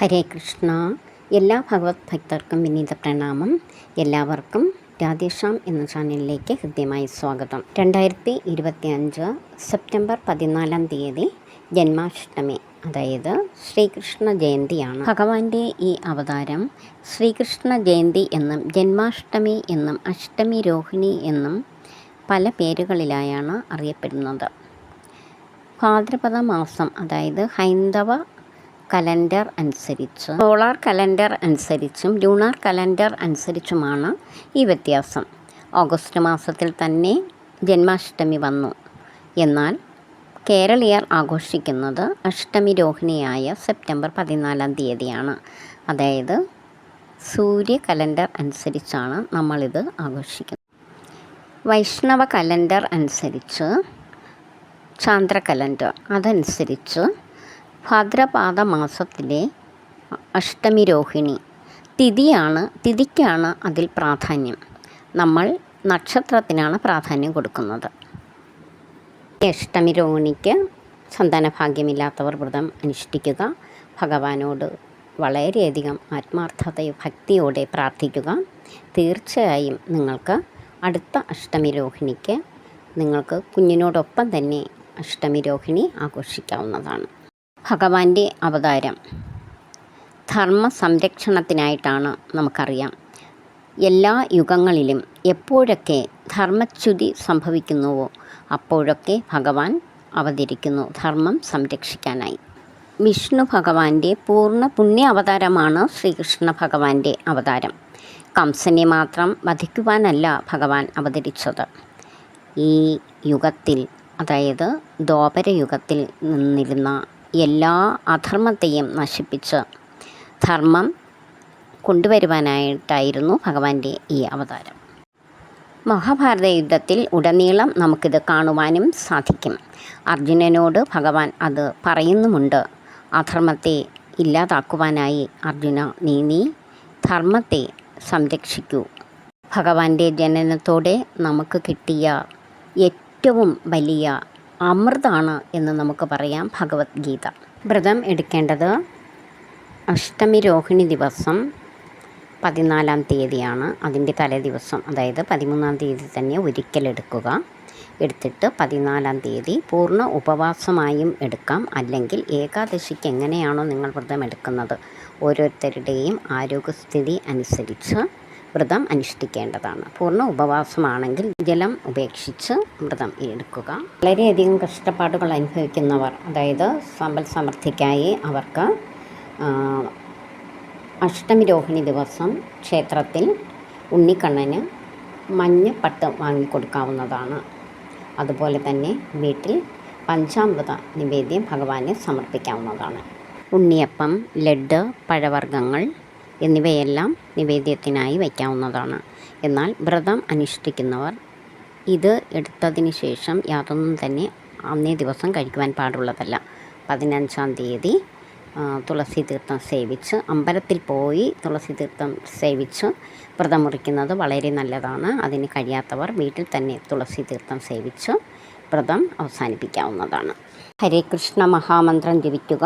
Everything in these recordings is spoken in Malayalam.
ഹരേ കൃഷ്ണ. എല്ലാ ഭഗവത് ഭക്തർക്കും വിനീത പ്രണാമം. എല്ലാവർക്കും രാധേശ്യാം എന്ന ചാനലിലേക്ക് ഹൃദ്യമായി സ്വാഗതം. രണ്ടായിരത്തി ഇരുപത്തി അഞ്ച് സെപ്റ്റംബർ പതിനാലാം തീയതി ജന്മാഷ്ടമി. അതായത് ശ്രീകൃഷ്ണ ജയന്തിയാണ്. ഭഗവാന്റെ ഈ അവതാരം ശ്രീകൃഷ്ണ ജയന്തി എന്നും ജന്മാഷ്ടമി എന്നും അഷ്ടമി രോഹിണി എന്നും പല പേരുകളിലായാണ് അറിയപ്പെടുന്നത്. ഭാദ്രപദ മാസം അതായത് ഹൈന്ദവ കലണ്ടർ അനുസരിച്ച് സോളാർ കലണ്ടർ അനുസരിച്ചും ലൂണാർ കലണ്ടർ അനുസരിച്ചുമാണ് ഈ വ്യത്യാസം. ഓഗസ്റ്റ് മാസത്തിൽ തന്നെ ജന്മാഷ്ടമി വന്നു. എന്നാൽ കേരളീയർ ആഘോഷിക്കുന്നത് അഷ്ടമി രോഹിണിയായ സെപ്റ്റംബർ പതിനാലാം തീയതിയാണ്. അതായത് സൂര്യ കലണ്ടർ അനുസരിച്ചാണ് നമ്മളിത് ആഘോഷിക്കുന്നത്. വൈഷ്ണവ കലണ്ടർ അനുസരിച്ച് ചാന്ദ്ര കലണ്ടർ അതനുസരിച്ച് ഭാദ്രപാദ മാസത്തിലെ അഷ്ടമി രോഹിണി തിഥിയാണ് തിഥിക്കാണ് അതിൽ പ്രാധാന്യം. നമ്മൾ നക്ഷത്രത്തിനാണ് പ്രാധാന്യം കൊടുക്കുന്നത്. അഷ്ടമി രോഹിണിക്ക് സന്താന ഭാഗ്യമില്ലാത്തവർ വ്രതം അനുഷ്ഠിക്കുക ഭഗവാനോട് വളരെയധികം ആത്മാർത്ഥതയും ഭക്തിയോടെ പ്രാർത്ഥിക്കുക. തീർച്ചയായും നിങ്ങൾക്ക് അടുത്ത അഷ്ടമി രോഹിണിക്ക് നിങ്ങൾക്ക് കുഞ്ഞിനോടൊപ്പം തന്നെ അഷ്ടമി രോഹിണി ആഘോഷിക്കാവുന്നതാണ്. ഭഗവാന്റെ അവതാരം. ധർമ്മ സംരക്ഷണത്തിനായിട്ടാണ് നമുക്കറിയാം. എല്ലാ യുഗങ്ങളിലും എപ്പോഴൊക്കെ ധർമ്മച്യുതി സംഭവിക്കുന്നുവോ അപ്പോഴൊക്കെ ഭഗവാൻ അവതരിക്കുന്നു ധർമ്മം സംരക്ഷിക്കാനായി. വിഷ്ണു ഭഗവാന്റെ പൂർണ പുണ്യ അവതാരമാണ് ശ്രീകൃഷ്ണ ഭഗവാന്റെ അവതാരം. കംസനെ മാത്രം വധിക്കുവാനല്ല ഭഗവാൻ അവതരിച്ചത്. ഈ യുഗത്തിൽ അതായത് ദ്വാപരയുഗത്തിൽ നിന്നിരുന്ന എല്ലാ അധർമ്മത്തെയും നശിപ്പിച്ച് ധർമ്മം കൊണ്ടുവരുവാനായിട്ടായിരുന്നു ഭഗവാന്റെ ഈ അവതാരം. മഹാഭാരത യുദ്ധത്തിൽ ഉടനീളം നമുക്കിത് കാണുവാനും സാധിക്കും. അർജുനനോട് ഭഗവാൻ അത് പറയുന്നുമുണ്ട്. അധർമ്മത്തെ ഇല്ലാതാക്കുവാനായി അർജുന നീ നീ ധർമ്മത്തെ സംരക്ഷിക്കൂ. ഭഗവാന്റെ ജനനത്തോടെ നമുക്ക് കിട്ടിയ ഏറ്റവും വലിയ അമൃതാണ് എന്ന് നമുക്ക് പറയാം ഭഗവത്ഗീത. വ്രതം എടുക്കേണ്ടത് അഷ്ടമി രോഹിണി ദിവസം പതിനാലാം തീയതിയാണ്. അതിന്റെ തലേ ദിവസം അതായത് പതിമൂന്നാം തീയതി തന്നെ ഒരിക്കലെടുക്കുക. എടുത്തിട്ട് പതിനാലാം തീയതി പൂർണ ഉപവാസമായും എടുക്കാം. അല്ലെങ്കിൽ ഏകാദശിക്ക് എങ്ങനെയാണോ നിങ്ങൾ വ്രതം എടുക്കുന്നത് ഓരോരുത്തരുടെയും ആരോഗ്യസ്ഥിതി അനുസരിച്ച് വ്രതം അനുഷ്ഠിക്കേണ്ടതാണ്. പൂർണ ഉപവാസമാണെങ്കിൽ ജലം ഉപേക്ഷിച്ച് വ്രതം എടുക്കുക. വളരെയധികം കഷ്ടപ്പാടുകൾ അനുഭവിക്കുന്നവർ അതായത് സമ്പൽ സമൃദ്ധിക്കായി അവർക്ക് അഷ്ടമി രോഹിണി ദിവസം ക്ഷേത്രത്തിൽ ഉണ്ണിക്കണ്ണന് മഞ്ഞപ്പട്ട് വാങ്ങിക്കൊടുക്കാവുന്നതാണ്. അതുപോലെ തന്നെ വീട്ടിൽ പഞ്ചാമൃത നിവേദ്യം ഭഗവാനെ സമർപ്പിക്കാവുന്നതാണ്. ഉണ്ണിയപ്പം ലഡ് പഴവർഗങ്ങൾ എന്നിവയെല്ലാം നിവേദ്യത്തിനായി വയ്ക്കാവുന്നതാണ്. എന്നാൽ വ്രതം അനുഷ്ഠിക്കുന്നവർ ഇത് എടുത്തതിന് ശേഷം യാതൊന്നും തന്നെ അന്നേ ദിവസം കഴിക്കുവാൻ പാടുള്ളതല്ല. പതിനഞ്ചാം തീയതി തുളസി തീർത്ഥം സേവിച്ച് അമ്പലത്തിൽ പോയി തുളസി തീർത്ഥം സേവിച്ച് വ്രതം മുറിക്കുന്നത് വളരെ നല്ലതാണ്. അതിന് കഴിയാത്തവർ വീട്ടിൽ തന്നെ തുളസി തീർത്ഥം സേവിച്ച് വ്രതം അവസാനിപ്പിക്കാവുന്നതാണ്. ഹരേ കൃഷ്ണ മഹാമന്ത്രം ജപിക്കുക.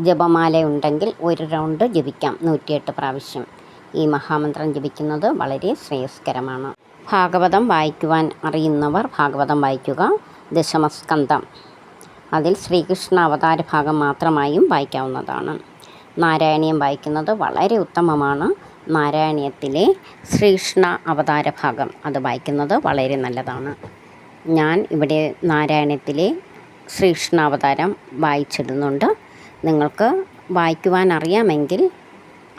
ജപമാല ഉണ്ടെങ്കിൽ ഒരു റൗണ്ട് ജപിക്കാം. നൂറ്റിയെട്ട് പ്രാവശ്യം. ഈ മഹാമന്ത്രം ജപിക്കുന്നത് വളരെ ശ്രേയസ്കരമാണ്. ഭാഗവതം വായിക്കുവാൻ അറിയുന്നവർ ഭാഗവതം വായിക്കുക. ദശമസ്കന്ധം. അതിൽ ശ്രീകൃഷ്ണ അവതാര ഭാഗം മാത്രമായും വായിക്കാവുന്നതാണ്. നാരായണീയം വായിക്കുന്നത് വളരെ ഉത്തമമാണ്. നാരായണീയത്തിലെ ശ്രീകൃഷ്ണ അവതാര ഭാഗം അത് വായിക്കുന്നത് വളരെ നല്ലതാണ്. ഞാൻ ഇവിടെ നാരായണത്തിലെ ശ്രീകൃഷ്ണ അവതാരം വായിച്ചിടുന്നുണ്ട്. നിങ്ങൾക്ക് വായിക്കുവാൻ അറിയാമെങ്കിൽ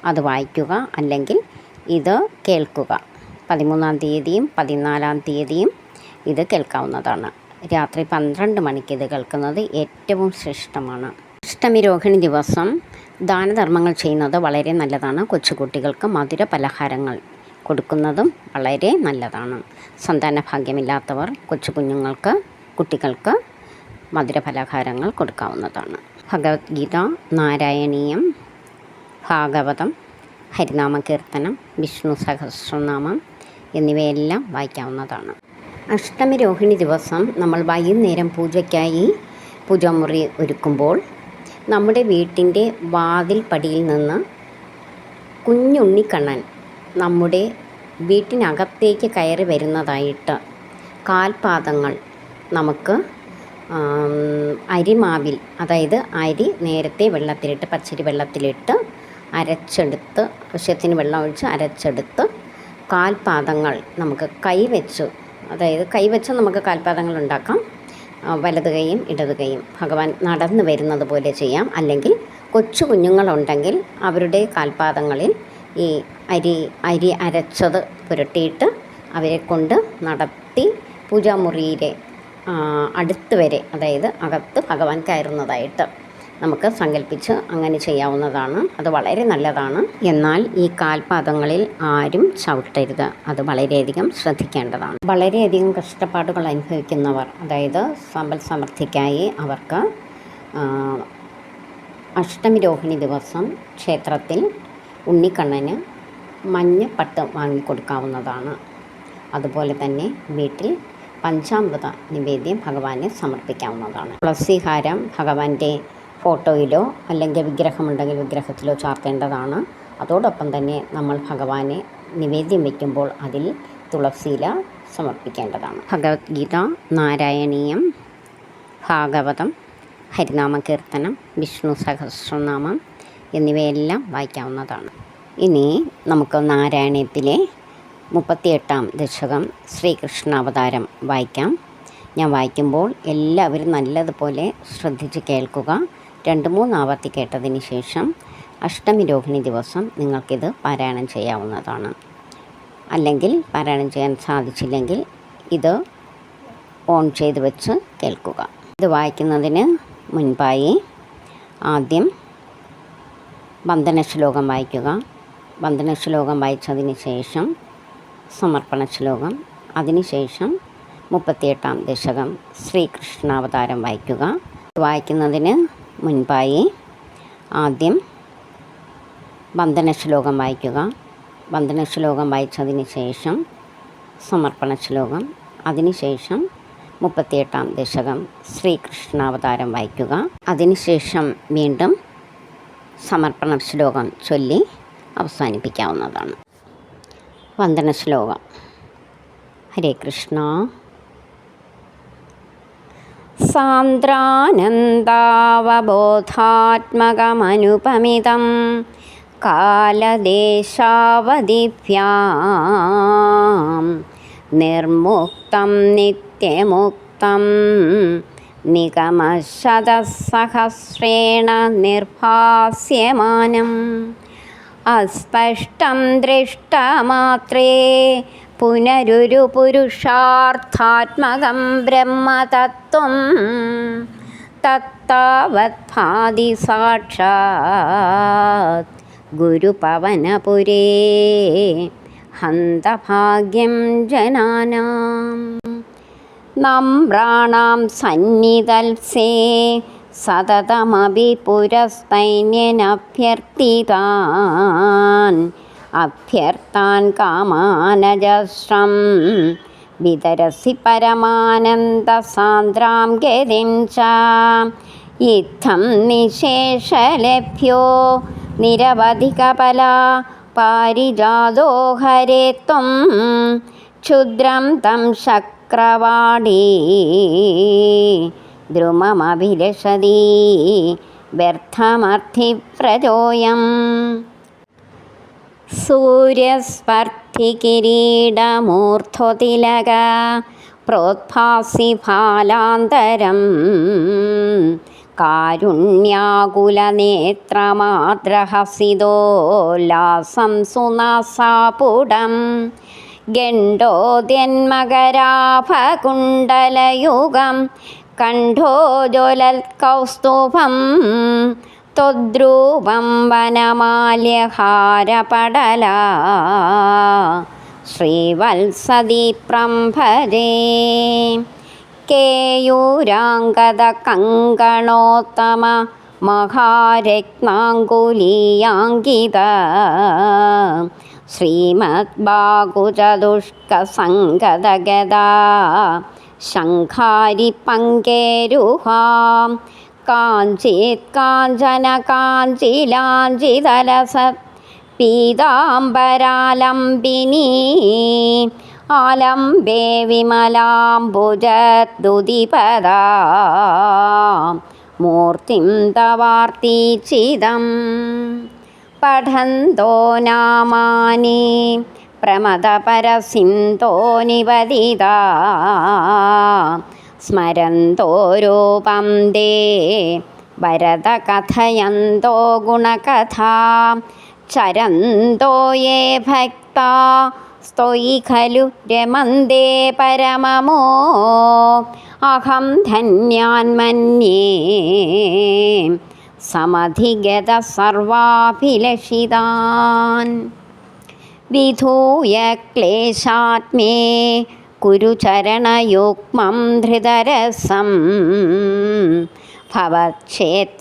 അത് വായിക്കുക അല്ലെങ്കിൽ ഇത് കേൾക്കുക. പതിമൂന്നാം തീയതിയും പതിനാലാം തീയതിയും ഇത് കേൾക്കാവുന്നതാണ്. രാത്രി പന്ത്രണ്ട് മണിക്ക് ഇത് കേൾക്കുന്നത് ഏറ്റവും ശ്രേഷ്ഠമാണ്. അഷ്ടമി രോഹിണി ദിവസം ദാനധർമ്മങ്ങൾ ചെയ്യുന്നത് വളരെ നല്ലതാണ്. കൊച്ചുകുട്ടികൾക്ക് മധുര പലഹാരങ്ങൾ കൊടുക്കുന്നതും വളരെ നല്ലതാണ്. സന്താന ഭാഗ്യമില്ലാത്തവർ കൊച്ചു കുഞ്ഞുങ്ങൾക്ക് കുട്ടികൾക്ക് മധുര പലഹാരങ്ങൾ കൊടുക്കാവുന്നതാണ്. ഭഗവത്ഗീത നാരായണീയം ഭാഗവതം ഹരിനാമകീർത്തനം വിഷ്ണു സഹസ്രനാമം എന്നിവയെല്ലാം വായിക്കാവുന്നതാണ്. അഷ്ടമി രോഹിണി ദിവസം നമ്മൾ വൈകുന്നേരം പൂജയ്ക്കായി പൂജാമുറി ഒരുക്കുമ്പോൾ നമ്മുടെ വീട്ടിന്റെ വാതിൽപ്പടിയിൽ നിന്ന് കുഞ്ഞുണ്ണിക്കണ്ണൻ നമ്മുടെ വീട്ടിനകത്തേക്ക് കയറി വരുന്നതായിട്ട് കാൽപാദങ്ങൾ നമുക്ക് അരിമാവിൽ അതായത് അരി നേരത്തെ വെള്ളത്തിലിട്ട് പച്ചരി വെള്ളത്തിലിട്ട് അരച്ചെടുത്ത് ആവശ്യത്തിന് വെള്ളം ഒഴിച്ച് അരച്ചെടുത്ത് കാൽപാദങ്ങൾ നമുക്ക് കൈവച്ച് അതായത് കൈവച്ച് നമുക്ക് കാൽപാദങ്ങൾ ഉണ്ടാക്കാം. വലത് കൈയും ഇടത് കൈയും ഭഗവാൻ നടന്നു വരുന്നത് പോലെ ചെയ്യാം. അല്ലെങ്കിൽ കൊച്ചു കുഞ്ഞുങ്ങളുണ്ടെങ്കിൽ അവരുടെ കാൽപാദങ്ങളിൽ ഈ അരി അരി അരച്ചത് പുരട്ടിയിട്ട് അവരെ കൊണ്ട് നടത്തി പൂജാമുറിയിലെ അടുത്ത് വരെ അതായത് അകത്ത് ഭഗവാൻ കയറുന്നതായിട്ട് നമുക്ക് സങ്കല്പിച്ച് അങ്ങനെ ചെയ്യാവുന്നതാണ്. അത് വളരെ നല്ലതാണ്. എന്നാൽ ഈ കാൽപാദങ്ങളിൽ ആരും ചവിട്ടരുത്. അത് വളരെയധികം ശ്രദ്ധിക്കേണ്ടതാണ്. വളരെയധികം കഷ്ടപ്പാടുകൾ അനുഭവിക്കുന്നവർ അതായത് സമ്പൽ സമൃദ്ധിക്കായി അവർക്ക് അഷ്ടമി രോഹിണി ദിവസം ക്ഷേത്രത്തിൽ ഉണ്ണിക്കണ്ണന് മഞ്ഞപ്പട്ട് വാങ്ങിക്കൊടുക്കാവുന്നതാണ്. അതുപോലെ തന്നെ വീട്ടിൽ പഞ്ചാമൃത നിവേദ്യം ഭഗവാനെ സമർപ്പിക്കാവുന്നതാണ്. തുളസിഹാരം ഭഗവാന്റെ ഫോട്ടോയിലോ അല്ലെങ്കിൽ വിഗ്രഹമുണ്ടെങ്കിൽ വിഗ്രഹത്തിലോ ചാർത്തേണ്ടതാണ്. അതോടൊപ്പം തന്നെ നമ്മൾ ഭഗവാനെ നിവേദ്യം വയ്ക്കുമ്പോൾ അതിൽ തുളസിയില സമർപ്പിക്കേണ്ടതാണ്. ഭഗവത്ഗീത നാരായണീയം ഭാഗവതം ഹരിനാമ കീർത്തനം വിഷ്ണു സഹസ്രനാമം എന്നിവയെല്ലാം വായിക്കാവുന്നതാണ്. ഇനി നമുക്ക് നാരായണീയത്തിലെ മുപ്പത്തിയെട്ടാം ദശകം ശ്രീകൃഷ്ണാവതാരം വായിക്കാം. ഞാൻ വായിക്കുമ്പോൾ എല്ലാവരും നല്ലതുപോലെ ശ്രദ്ധിച്ച് കേൾക്കുക. രണ്ട് മൂന്ന് ആവർത്തി കേട്ടതിന് ശേഷം അഷ്ടമി രോഹിണി ദിവസം നിങ്ങൾക്കിത് പാരായണം ചെയ്യാവുന്നതാണ്. അല്ലെങ്കിൽ പാരായണം ചെയ്യാൻ സാധിച്ചില്ലെങ്കിൽ ഇത് ഓൺ ചെയ്ത് വെച്ച് കേൾക്കുക. ഇത് വായിക്കുന്നതിന് മുൻപായി ആദ്യം വന്ദന ശ്ലോകം വായിക്കുക. വന്ദന ശ്ലോകം വായിച്ചതിന് ശേഷം സമർപ്പണ ശ്ലോകം അതിനുശേഷം മുപ്പത്തിയെട്ടാം ദശകം ശ്രീകൃഷ്ണാവതാരം വായിക്കുക. വായിക്കുന്നതിന് മുൻപായി ആദ്യം വന്ദന ശ്ലോകം വായിക്കുക. വന്ദന ശ്ലോകം വായിച്ചതിന് ശേഷം സമർപ്പണ ശ്ലോകം അതിനുശേഷം മുപ്പത്തിയെട്ടാം ദശകം ശ്രീകൃഷ്ണാവതാരം വായിക്കുക. അതിനുശേഷം വീണ്ടും സമർപ്പണ ശ്ലോകം ചൊല്ലി അവസാനിപ്പിക്കാവുന്നതാണ്. വന്ദന ശ്ലോകം ഹരേ കൃഷ്ണ. സാന്ദ്രാനന്ദാവബോധാത്മകമനുപമിതം കാലദേശാവധിഭ്യാം നിർമുക്തം നിത്യമുക്തം നിഗമശതസഹസ്രേണ നിർഭാസ്യമാനം. അസ്പഷ്ടം ദൃഷ്ടമാത്രേ. പുനരൊരു പുരുഷാർത്ഥാത്മകം ബ്രഹ്മതത്വം. തത്താവത്ഭാതി സാക്ഷാത് ഗുരുപവനപുരേ. ഹന്തഭാഗ്യം ജനാനാം. നമ്രാണാം സന്നിധൽസേ സതതമപി പുരസ്തൈന്യനഭ്യർത്ഥിതാൻ അഭ്യർത്ഥാൻ കാമാനജശ്രം വിതരസി പരമാനന്ദസാന്ദ്രാം ഗതിം ച ഇത്തം നിശേഷലഭ്യോ. നിരവധികപല പാരിജാതോ ഹരേ ത്വം ക്ഷുദ്രം തം ശക്രവാടീ. ദ്രുമമഭിലഷതി വ്യർത്ഥമർത്ഥിപ്രജോയം. സൂര്യസ്പർദ്ധികിരീടമൂർധ്വതിലക പ്രോത്ഭാസി ഫാലാന്തരം കാരുണ്യാകുലനേത്രമാദ്രഹസിതോല്ലാസം സുനാസാപുടം ഗണ്ഡോദ്യന്മകരാഭകുണ്ടലയുഗം കണ്ഠോ ജ്വലൽ കൗസ്തുഭം? ത്വദ്രൂപം വനമാല്യഹാരപടല ശ്രീവത്സതിപ്രംഭരേ കേയൂരാംഗത കങ്കണോത്തമ മഹാരത്നാങ്കുലീയാങ്കിത ശ്രീമദ്ഭാഗുചതുഷ്കസംഗതഗതാ ശംഖാരി പങ്കേരുഹാം കാഞ്ചിത് കാഞ്ചന കാഞ്ചിലാഞ്ചിതലസ പീതാംബരാലംബിനി. ആലംബേ വിമലാംബുജദ്ദുതിപദ. മൂർത്തിം തവാർത്തിച്ചിതം പഠന്തോ നാമാനേ. പ്രമദപരസിന്ധോ നിവദിതാ സ്മരന്തോ രൂപം ദേ ഭരതകഥയന്തോ ഗുണകഥാ. ചരന്തോ യേ ഭക്ത സ്തൊയി ഖലു രമന്തേ പരമമോ. അഹം ധന്യാന്മന്യേ. സമധിഗത സർവാഭിലഷിതാൻ. विधूय क्लेशात्मे कुरुचरणयुग्मं धृतरसं भवक्षेत्रप्राप्तो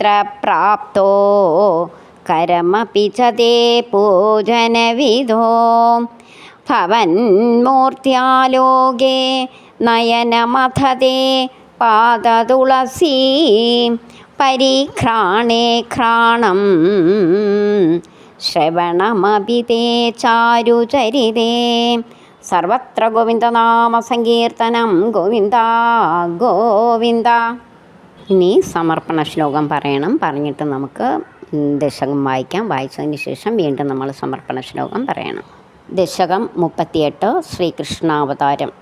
करमपि च ते पूजनविधो भवन्मूर्त्यालोके नयनमथते पादतुलसी परिघ्राणे घ्राणं ശ്രവണമപി തേ ചാരുചരിതേ സർവത്ര ഗോവിന്ദനാമ സങ്കീർത്തനം. ഗോവിന്ദ ഗോവിന്ദ. ഇനി സമർപ്പണ ശ്ലോകം പറയണം. പറഞ്ഞിട്ട് നമുക്ക് ദശകം വായിക്കാം. വായിച്ചതിന് ശേഷം വീണ്ടും നമ്മൾ സമർപ്പണ ശ്ലോകം പറയണം. ദശകം മുപ്പത്തിയെട്ട് ശ്രീകൃഷ്ണാവതാരം.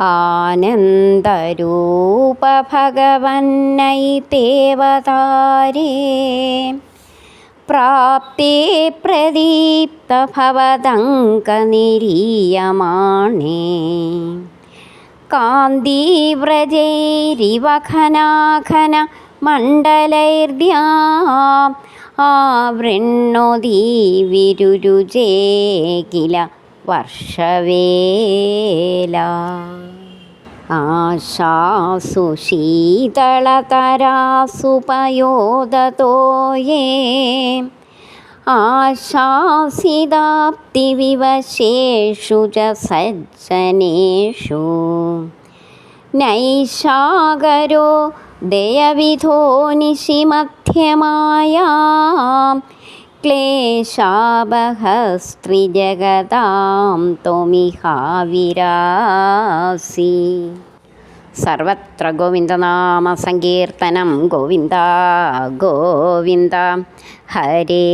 ആനന്ദരൂപ ഭഗവന്നൈ ദേവതാരേ. പ്രാപ്തേ പ്രദീപ്തഭവതങ്കനിരീയമാണേ കാന്തിവ്രജൈരിവഖനാഖന മണ്ഡലൈർദ്യാ ആവൃണ്ണോതി വിരുരുജേ കില വർഷവേല ആശാസു ശീതളതരാസുപയോദതോ യേ ആശാസിതാപ്തിവിവശേഷു ച സജ്ജനേഷു. നൈശാകരോ ദയവിധോ നിശിമധ്യമായ. ക്ലേശാബഹസ്ത്രിജഗതാം ത്വമിഹാവിരാസി. സർവത്ര ഗോവിന്ദനാമ സങ്കീർത്തനം ഗോവിന്ദ ഗോവിന്ദ. ഹരേ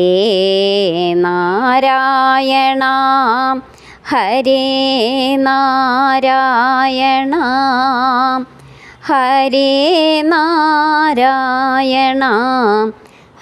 നാരായണ ഹരേ നാരായണ ഹരേ നാരായണ.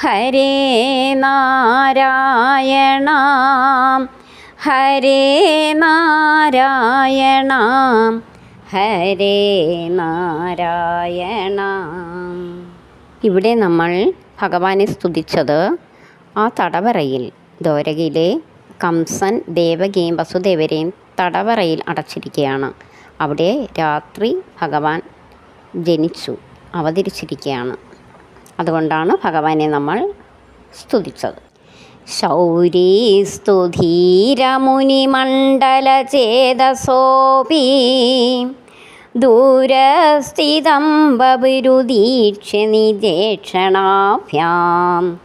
ഹരേ നാരായണ ഹരേ നാരായണ ഹരേ നാരായണ. ഇവിടെ നമ്മൾ ഭഗവാനെ സ്തുതിച്ചത് ആ തടവറയിൽ ദ്വാരകയിലെ കംസൻ ദേവകിയും വസുദേവരെയും തടവറയിൽ അടച്ചിരിക്കുകയാണ്. അവിടെ രാത്രി ഭഗവാൻ ജനിച്ചു അവതരിച്ചിരിക്കുകയാണ്. അതുകൊണ്ടാണ് ഭഗവാനെ നമ്മൾ സ്തുതിച്ചത്. ശൗരീസ്തുധീരമുനിമണ്ഡലചേതസോപി ദൂരസ്ഥിതം ബബിരുദീക്ഷനിജേക്ഷണാഭ്യാം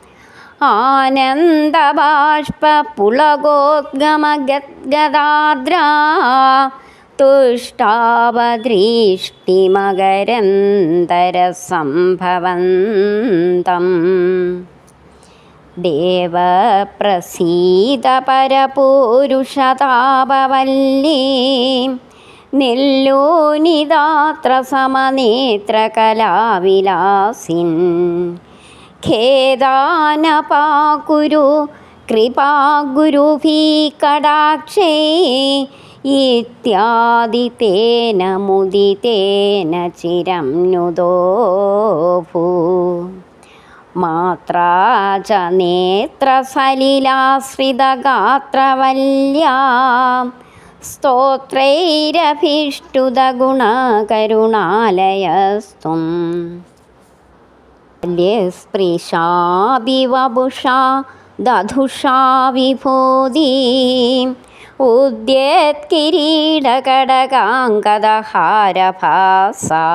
ആനന്ദബാഷ്പ പുളകോദ്ഗമഗദ്ഗദാദ്രാ തുഷ്ടാവദൃഷ്ടിമകരന്തരസംഭവന്തം ദേവപ്രസീതപരപൂരുഷതാപവല്ലീ. നെല്ലോനിദാത്ര സമനേത്രകലാവിലാസിൻ ഖേദാനപാകുരു കൃപാഗുരുഭീ കടാക്ഷേ ഇത്യാദി തേന മുദിതേന ചിരം നുദോ ഭൂ. മാത്രാ ച നേത്രസലിലാശ്രിതഗാത്രവല്യാ സ്തോത്രൈരഭീഷ്ടുതഗുണകരുണാലയസ്ത്വം സ്പൃശാഭിവപുഷാ ദധുഷാ വിഭൂതി. ഉദ്യത്കിരീടകടകാങ്കദഹാരഭാസാ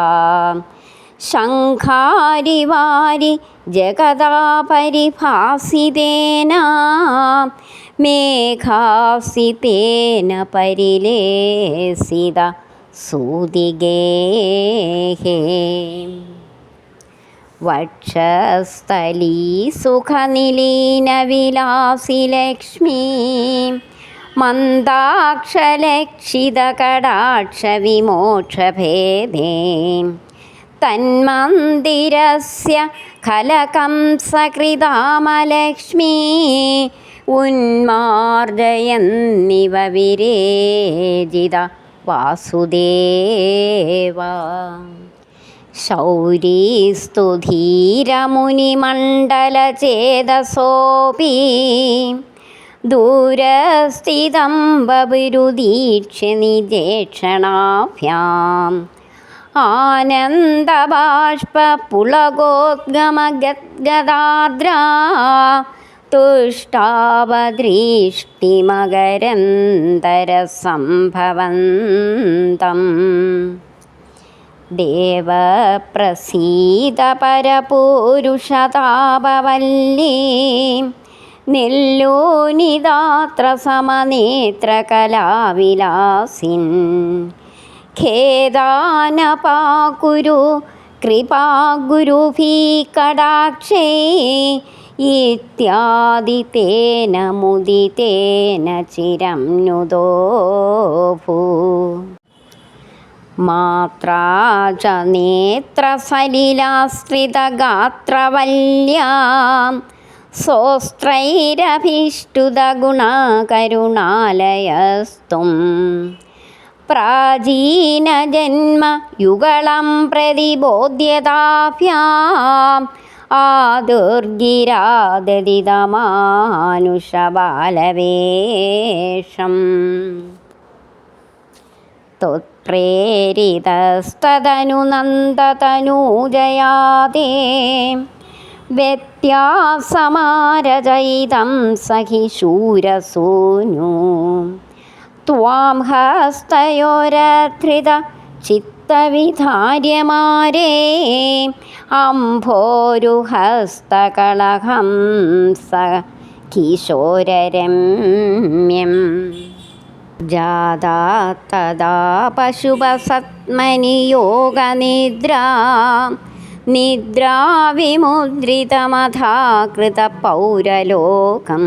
ശംഖാരിവാരി ജഗദാ പരിഭാസിതേന മേഘാസിതേന പരിലേസിത സൂതിഗേഹേ വക്ഷസ്ഥലീ സുഖനിലീനവിലാസി ലക്ഷ്മീ മന്ദാക്ഷലക്ഷിതകടാക്ഷവിമോക്ഷഭേദേ തന്മന്ദിരസ്യ खलकंसकृतामलक्ष्मी उन्मार्जयन्निव विरेजित वासुदेव शौरीस्तु धीरमुनिमण्डलचेदसोऽपि ദൂരസ്ഥിതം ബബിരുദീക്ഷനിജേക്ഷണാഭ്യാം ആനന്ദബാഷ്പുളകോദ്ഗമഗദ്ഗദാദ്രാ തുഷ്ടാവദൃഷ്ടിമകരന്തരസംഭവന്തം. ദേവപ്രസീതപരപൂരുഷതാപവല്ലീം. നെല്ലോനിതാത്ര സമനേത്ര കലാവിലാസിൻ ഖേദാനപാകുരു കൃപാഗുരുഭീ കടാക്ഷേ ഇത്യാദി തേന മുദിതേന ചിരം നുദോഭു മാത്രാ സലിലാശ്രിതഗാത്രവല്യാം നേത്രസലിലാശ്രിതഗാത്രവല്യാം സ്വസ്ത്രൈരഭീഷ്ടുതഗുണകരുണാലയസ്തും പ്രാചീനജന്മയുഗളം പ്രതിബോധ്യതാഭ്യാം ആദുർഗിരാദതിതമാനുഷബാലവേഷം त्वत्प्रेरितस्तदनु नन्दतनूजयाते വ്യത്യാസമാരചയിതം സഹി ശൂരസൂനു. ത്വാം ഹസ്തയോരധൃത ചിത്തവിധാര്യമാരേ. അംഭോരുഹസ്തകളഹം സ കിശോരരമ്യം ജാതാ തദാ പശുപസത്മനി निद्राविमुद्रितमथाकृतपौरलोकं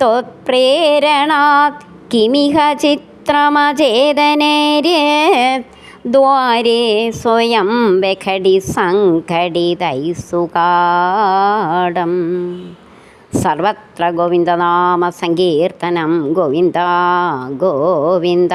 त्वत्प्रेरणात् किमिह चित्रमचेदनेर्यत् द्वारे स्वयं वेखडि सङ्कटितैः സർവത്ര ഗോവിന്ദനാമ സങ്കീർത്തനം ഗോവിന്ദ ഗോവിന്ദ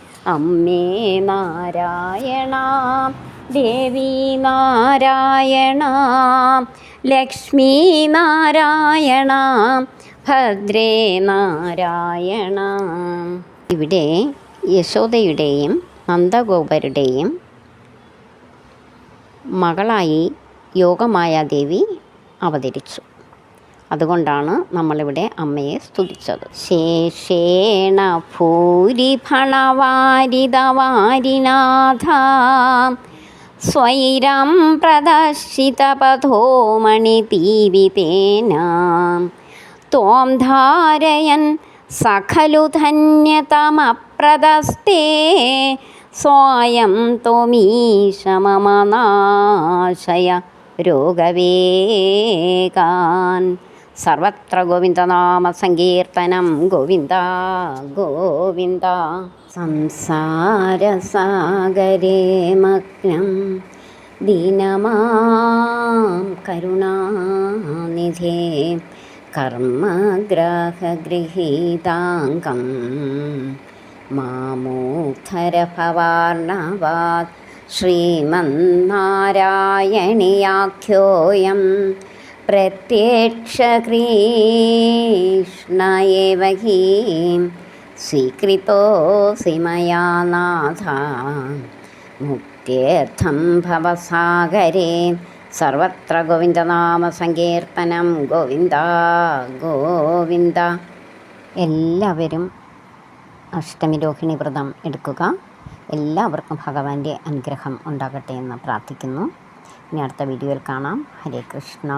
അമ്മേ നാരായണ ദേവി നാരായണ ലക്ഷ്മി നാരായണ ഭദ്രേ നാരായണ. ഇവിടെ യശോദയുടെയും നന്ദഗോപരുടെയും മകളായി യോഗമായാദേവി അവതരിച്ചു. അതുകൊണ്ടാണ് നമ്മളിവിടെ അമ്മയെ സ്തുതിച്ചത്. ശേഷേണ ഭൂരിഫണവാരിതവാരിനാഥ സ്വൈരം പ്രദർശിതപഥോ മണിതീവിതേന തോം ധാരയൻ സഖലു ധന്യതമപ്രദസ്തേ സ്വായം ത്വമീശമമനാശയ രോഗവേകാൻ സർവത്ര ഗോവിന്ദനാമ സങ്കീർത്തനം. ഗോവിന്ദ ഗോവിന്ദ. സംസാരസാഗരേ മഗ്നം. ദീനമാം കരുണാനിധേ. കർമ്മഗ്രഹഗൃഹീതാംഗം. മാമൂധരഭവാർണവാത് ശ്രീമന്നാരായണീയാഖ്യോऽयं प्रत्यक्षकृष्ण एव हि स्वीकृतोऽसि मया नाथ മുക്തിയർത്ഥം ഭവസാഗരേ സർവത്ര ഗോവിന്ദനാമ സങ്കീർത്തനം ഗോവിന്ദ ഗോവിന്ദ എല്ലാവരും അഷ്ടമി രോഹിണി വ്രതം എടുക്കുക എല്ലാവർക്കും ഭഗവാന്റെ അനുഗ്രഹം ഉണ്ടാകട്ടെ എന്ന് പ്രാർത്ഥിക്കുന്നു ഇനി അടുത്ത വീഡിയോയിൽ കാണാം ഹരേ കൃഷ്ണ